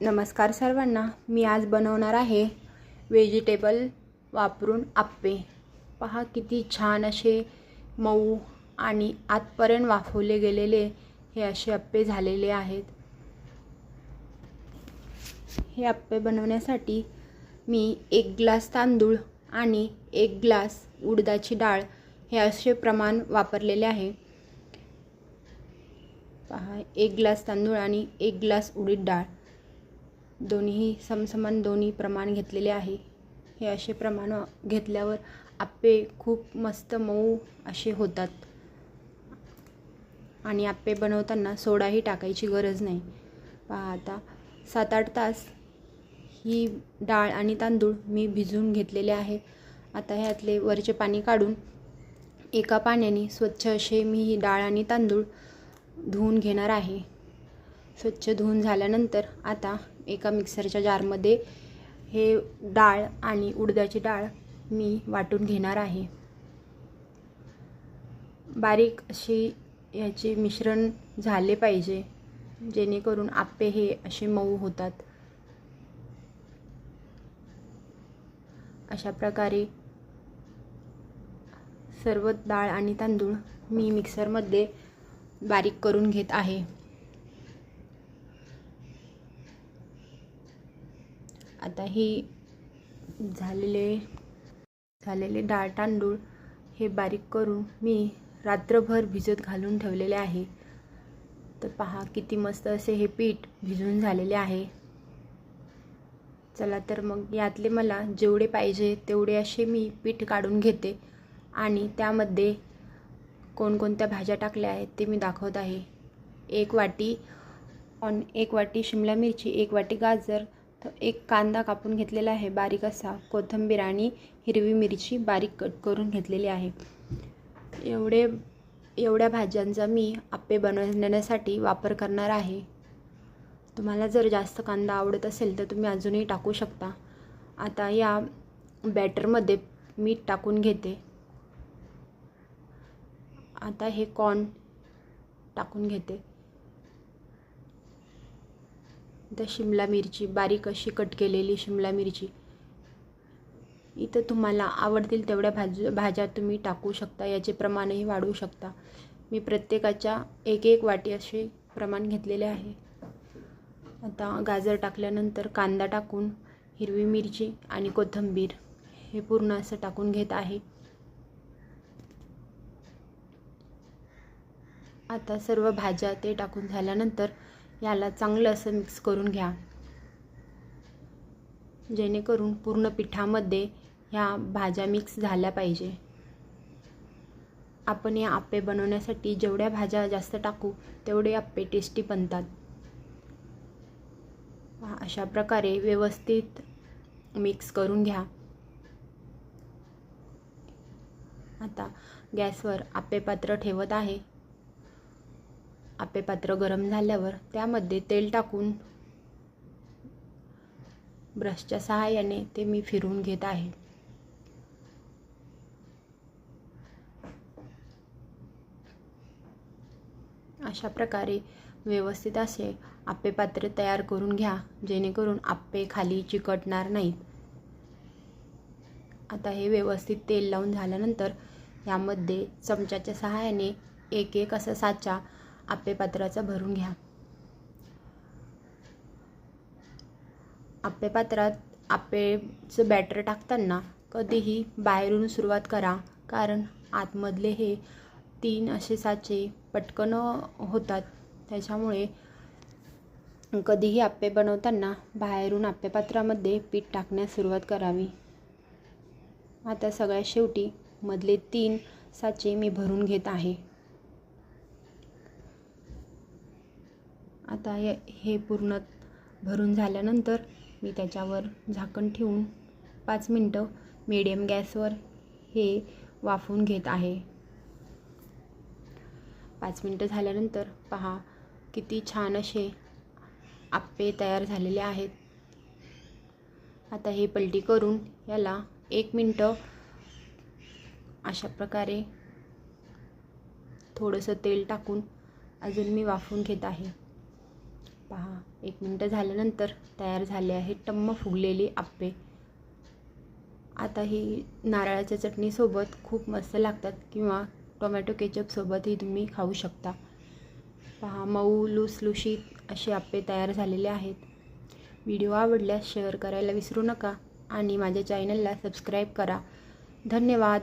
नमस्कार सर्वांना. मी आज बनवणार आहे व्हेजिटेबल वापरून आप्पे. पहा किती छान असे मऊ आणि आतपर्यंत वाफवले गेलेले हे असे आप्पे झालेले आहेत. हे आप्पे बनवण्यासाठी मी एक ग्लास तांदूळ आणि एक ग्लास उडदाची डाळ हे असे प्रमाण वापरलेले आहे. पहा एक ग्लास तांदूळ आणि एक ग्लास उडीद डाळ. दोन्ही समसमान दोन्ही प्रमाण घेतलेले आहे. हे असे प्रमाण घेतल्यावर आप्पे खूप मस्त मऊ असे होतात. आणि आप्पे बनवताना सोडाही टाकायची गरज नाही. पहा आता सात आठ तास ही डाळ आणि तांदूळ मी भिजवून घेतलेले आहे. आता ह्यातले वरचे पाणी काढून एका पाण्याने स्वच्छ असे मी ही डाळ आणि तांदूळ धुवून घेणार आहे. स्वच्छ धुवून झाल्यानंतर आता एका मिक्सरच्या जारमध्ये हे डाळ आणि उडदाची डाळ मी वाटून घेणार आहे. बारीक अशी याचे मिश्रण झाले पाहिजे जेणेकरून आप्पे हे असे मऊ होतात. अशा प्रकारे सर्व डाळ आणि तांदूळ मी मिक्सरमध्ये बारीक करून घेत आहे. आता हे झालेले झालेले डाळ तांदूळ हे बारीक करून मी रात्रभर भिजत घालून ठेवलेले आहे. तर पहा किती मस्त असे हे पीठ भिजून झालेले आहे. चला तर मग यातले मला जेवढे पाहिजे तेवढे असे मी पीठ काढून घेते आणि त्यामध्ये कोणकोणत्या भाज्या टाकल्या आहेत ते मी दाखवत आहे. एक वाटी ऑन एक वाटी शिमला मिरची एक वाटी गाजर तर एक कांदा कापून घेतलेला आहे बारीक असा. कोथिंबीर आणि हिरवी मिरची बारीक कट करून घेतलेली आहे. एवढे एवढ्या भाज्यांचा मी आप्पे बनवण्यासाठी वापर करणार आहे. तुम्हाला जर जास्त कांदा आवडत असेल तर तुम्ही अजूनही टाकू शकता. आता या बॅटरमध्ये मीठ टाकून घेते. आता हे कॉर्न टाकून घेते. तर शिमला मिरची बारीक अशी कट केलेली शिमला मिरची. इथं तुम्हाला आवडतील तेवढ्या भाज भाज्या तुम्ही टाकू शकता याचे प्रमाणही वाढवू शकता. मी प्रत्येकाच्या एक एक वाटी असे प्रमाण घेतलेले आहे. आता गाजर टाकल्यानंतर कांदा टाकून हिरवी मिरची आणि कोथिंबीर हे पूर्ण असं टाकून घेत आहे. आता सर्व भाज्या ते टाकून झाल्यानंतर याला चांगलं असं मिक्स करून घ्या. जेणेकरून पूर्ण पिठामध्ये ह्या भाज्या मिक्स झाल्या पाहिजे. आपण या आप्पे बनवण्यासाठी जेवढ्या भाज्या जास्त टाकू तेवढे आप्पे टेस्टी बनतात. अशा प्रकारे व्यवस्थित मिक्स करून घ्या. आता गॅसवर आप्पे पात्र ठेवत आहे. आप्पे पात्र गरम झाल्यावर त्यामध्ये तेल टाकून ब्रशच्या सहाय्याने ते मी फिरून घेत आहे. अशा प्रकारे व्यवस्थित असे आप्पे पात्र तयार करून घ्या जेणेकरून आप्पे खाली चिकटणार नाहीत. आता हे व्यवस्थित तेल लावून झाल्यानंतर यामध्ये चमच्याच्या सहाय्याने एक एक असा साचा आप्पेपात्राचा भरून घ्या. आप्पेपात्रात आपेचं आप्पेचं बॅटर टाकताना कधीही बाहेरून सुरुवात करा कारण आतमधले हे तीन असे साचे पटकन होतात. त्याच्यामुळे कधीही आप्पे बनवताना बाहेरून आप्पेपात्रामध्ये पीठ टाकण्यास सुरुवात करावी. आता सगळ्यात शेवटी मधले तीन साचे मी भरून घेत आहे. आता हे हे पूर्ण भरून झाल्यानंतर मी त्याच्यावर झाकण ठेवून पाच मिनटं मीडियम गॅसवर हे वाफवून घेत आहे. पाच मिनटं झाल्यानंतर पहा किती छान असे आप्पे तयार झालेले आहेत. आता हे पलटी करून याला एक मिनटं अशा प्रकारे थोडंसं तेल टाकून अजून मी वाफवून घेत आहे. पहा एक मिनटं झाल्यानंतर तयार झाले आहे टम्म फुगलेली आप्पे. आता ही नारळाच्या चटणीसोबत खूप मस्त लागतात किंवा टोमॅटो केचपसोबतही तुम्ही खाऊ शकता. पहा मऊ लुसलुशीत असे आप्पे तयार झालेले आहेत. व्हिडिओ आवडल्यास शेअर करायला विसरू नका आणि माझ्या चॅनलला सबस्क्राईब करा. धन्यवाद.